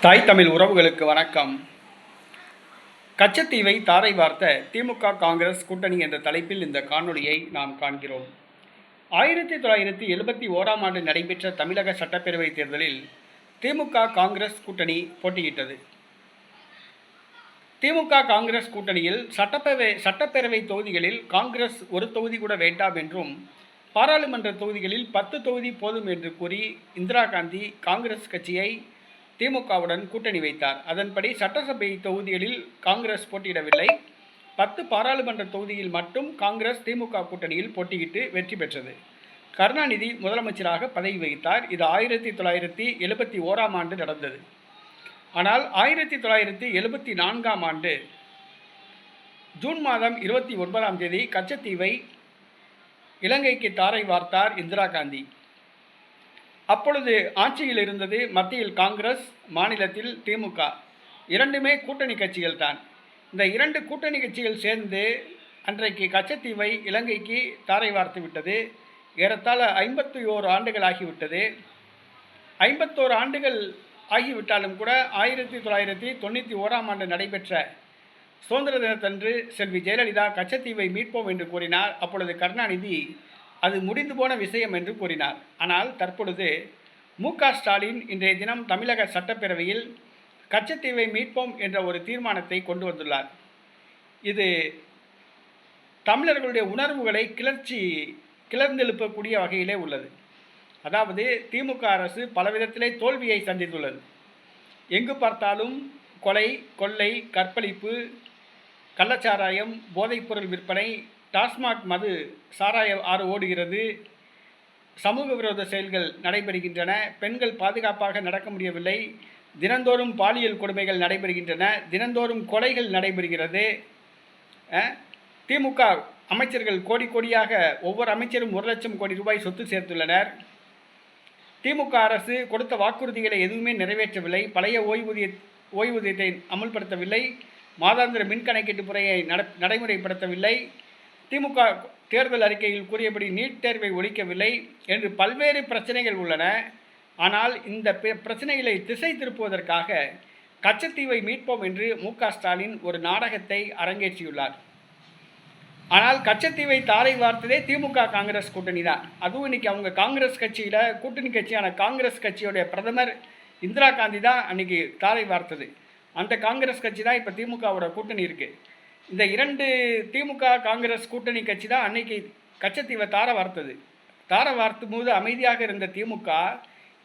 தாய் தமிழ் உறவுகளுக்கு வணக்கம். கச்சத்தீவை தாரை வார்த்த திமுக காங்கிரஸ் கூட்டணி என்ற தலைப்பில் இந்த காணொளியை நாம் காண்கிறோம். ஆயிரத்தி தொள்ளாயிரத்தி எழுபத்தி ஓராம் ஆண்டு நடைபெற்ற தமிழக சட்டப்பேரவைத் தேர்தலில் திமுக காங்கிரஸ் கூட்டணி போட்டியிட்டது. திமுக காங்கிரஸ் கூட்டணியில் சட்டப்பேரவை சட்டப்பேரவை தொகுதிகளில் காங்கிரஸ் ஒரு தொகுதி கூட வேண்டாம் என்றும் பாராளுமன்ற தொகுதிகளில் பத்து தொகுதி போதும் என்று கூறி இந்திரா காந்தி காங்கிரஸ் கட்சியை திமுகவுடன் கூட்டணி வைத்தார். அதன்படி சட்டசபை தொகுதிகளில் காங்கிரஸ் போட்டியிடவில்லை. பத்து பாராளுமன்ற தொகுதியில் மட்டும் காங்கிரஸ் திமுக கூட்டணியில் போட்டியிட்டு வெற்றி பெற்றது. கருணாநிதி முதலமைச்சராக பதவி வகித்தார். இது ஆயிரத்தி தொள்ளாயிரத்தி எழுபத்தி ஓராம் ஆண்டு நடந்தது. ஆனால் ஆயிரத்தி தொள்ளாயிரத்தி எழுபத்தி நான்காம் ஆண்டு ஜூன் மாதம் இருபத்தி ஒன்பதாம் தேதி கச்சத்தீவை இலங்கைக்கு தாரை வார்த்தார் இந்திரா காந்தி. அப்பொழுது ஆட்சியில் இருந்தது மத்தியில் காங்கிரஸ் மாநிலத்தில் திமுக. இரண்டுமே கூட்டணி கட்சிகள் தான் இந்த இரண்டு கூட்டணி கட்சிகள் சேர்ந்து அன்றைக்கு கச்சத்தீவை இலங்கைக்கு தாரை வார்த்து விட்டது. ஏறத்தாழ ஐம்பத்தி ஓரு ஆண்டுகள் ஆகிவிட்டது. ஐம்பத்தோரு ஆண்டுகள் ஆகிவிட்டாலும் கூட ஆயிரத்தி தொள்ளாயிரத்தி தொண்ணூற்றி ஓராம் ஆண்டு நடைபெற்ற சுதந்திர தினத்தன்று செல்வி ஜெயலலிதா கச்சத்தீவை மீட்போம் என்று கூறினார். அப்பொழுது கருணாநிதி அது முடிந்து போன விஷயம் என்று கூறினார். ஆனால் தற்பொழுது மு க ஸ்டாலின் இன்றைய தினம் தமிழக சட்டப்பேரவையில் கச்சத்தீவை மீட்போம் என்ற ஒரு தீர்மானத்தை கொண்டு வந்துள்ளார். இது தமிழர்களுடைய உணர்வுகளை கிளர்ச்சி கிளர்ந்தெழுப்பக்கூடிய வகையிலே உள்ளது. அதாவது திமுக அரசு பலவிதத்திலே தோல்வியை சந்தித்துள்ளது. எங்கு பார்த்தாலும் கொலை கொள்ளை கற்பழிப்பு கள்ளச்சாராயம் போதைப்பொருள் விற்பனை டாஸ்மாக் மது சாராய ஆறு ஓடுகிறது. சமூக விரோத செயல்கள் நடைபெறுகின்றன. பெண்கள் பாதுகாப்பாக நடக்க முடியவில்லை. தினந்தோறும் பாலியல் கொடுமைகள் நடைபெறுகின்றன. தினந்தோறும் கொலைகள் நடைபெறுகிறது. திமுக அமைச்சர்கள் கோடி கோடியாக ஒவ்வொரு அமைச்சரும் ஒரு லட்சம் கோடி ரூபாய் சொத்து சேர்த்துள்ளனர். திமுக அரசு கொடுத்த வாக்குறுதிகளை எதுவுமே நிறைவேற்றவில்லை. பழைய ஓய்வூதிய ஓய்வூதியத்தை அமல்படுத்தவில்லை. மாதாந்திர மின் கணக்கீட்டு முறையை நட நடைமுறைப்படுத்தவில்லை. திமுக தேர்தல் அறிக்கையில் கூறியபடி நீட் தேர்வை ஒழிக்கவில்லை என்று பல்வேறு பிரச்சனைகள் உள்ளன. ஆனால் இந்த பிரச்சனைகளை திசை திருப்புவதற்காக கச்சத்தீவை மீட்போம் என்று மு க ஸ்டாலின் ஒரு நாடகத்தை அரங்கேற்றியுள்ளார். ஆனால் கச்சத்தீவை தாரை வார்த்ததே திமுக காங்கிரஸ் கூட்டணி தான். அதுவும் இன்னைக்கு அவங்க காங்கிரஸ் கட்சியில் கூட்டணி கட்சியான காங்கிரஸ் கட்சியோடைய பிரதமர் இந்திரா காந்தி தான் அன்னைக்கு தாரை வார்த்தது. அந்த காங்கிரஸ் கட்சி தான் இப்போ திமுகவோட கூட்டணி இருக்குது இந்த இரண்டு திமுக காங்கிரஸ் கூட்டணி கட்சி தான் அன்னைக்கு கச்சத்தீவை தார வார்த்தது. தார வார்த்தும் போது அமைதியாக இருந்த திமுக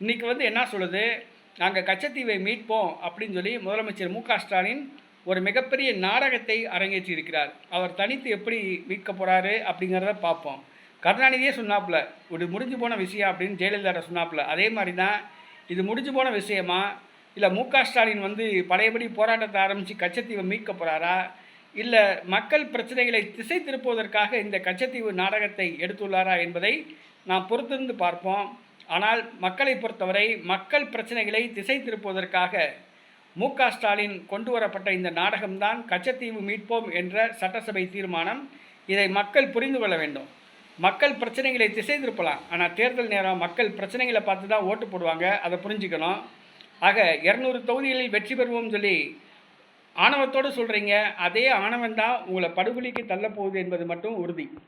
இன்னைக்கு வந்து என்ன சொல்லுது? நாங்கள் கச்சத்தீவை மீட்போம் அப்படின்னு சொல்லி முதலமைச்சர் மு க ஸ்டாலின் ஒரு மிகப்பெரிய நாடகத்தை அரங்கேற்றி இருக்கிறார் அவர் தனித்து எப்படி மீட்க போகிறாரு அப்படிங்கிறத பார்ப்போம். கருணாநிதியே சொன்னாப்புல ஒரு முடிஞ்சு போன விஷயம் அப்படின்னு ஜெயலலிதா சொன்னாப்புல அதே மாதிரி தான் இது முடிஞ்சு போன விஷயமா? இல்லை மு க ஸ்டாலின் வந்து பழையபடி போராட்டத்தை ஆரம்பித்து கச்சத்தீவை மீட்க போகிறாரா இல்லை மக்கள் பிரச்சனைகளை திசை திருப்புவதற்காக இந்த கச்சத்தீவு நாடகத்தை எடுத்துள்ளாரா என்பதை நாம் பொறுத்திருந்து பார்ப்போம். ஆனால் மக்களை பொறுத்தவரை மக்கள் பிரச்சனைகளை திசை திருப்புவதற்காக மு க ஸ்டாலின் கொண்டு வரப்பட்ட இந்த நாடகம்தான் கச்சத்தீவு மீட்போம் என்ற சட்டசபை தீர்மானம். இதை மக்கள் புரிந்து கொள்ள வேண்டும். மக்கள் பிரச்சனைகளை திசை திருப்பலாம். ஆனால் தேர்தல் நேரம் மக்கள் பிரச்சனைகளை பார்த்து தான் ஓட்டு போடுவாங்க. அதை புரிஞ்சுக்கணும். ஆக இரநூறு தொகுதிகளில் வெற்றி பெறுவோம் சொல்லி ஆணவத்தோடு சொல்கிறீங்க அதே ஆணவந்தான் உங்களை படுகொலிக்கு தள்ளப்போகுது என்பது மட்டும் உறுதி.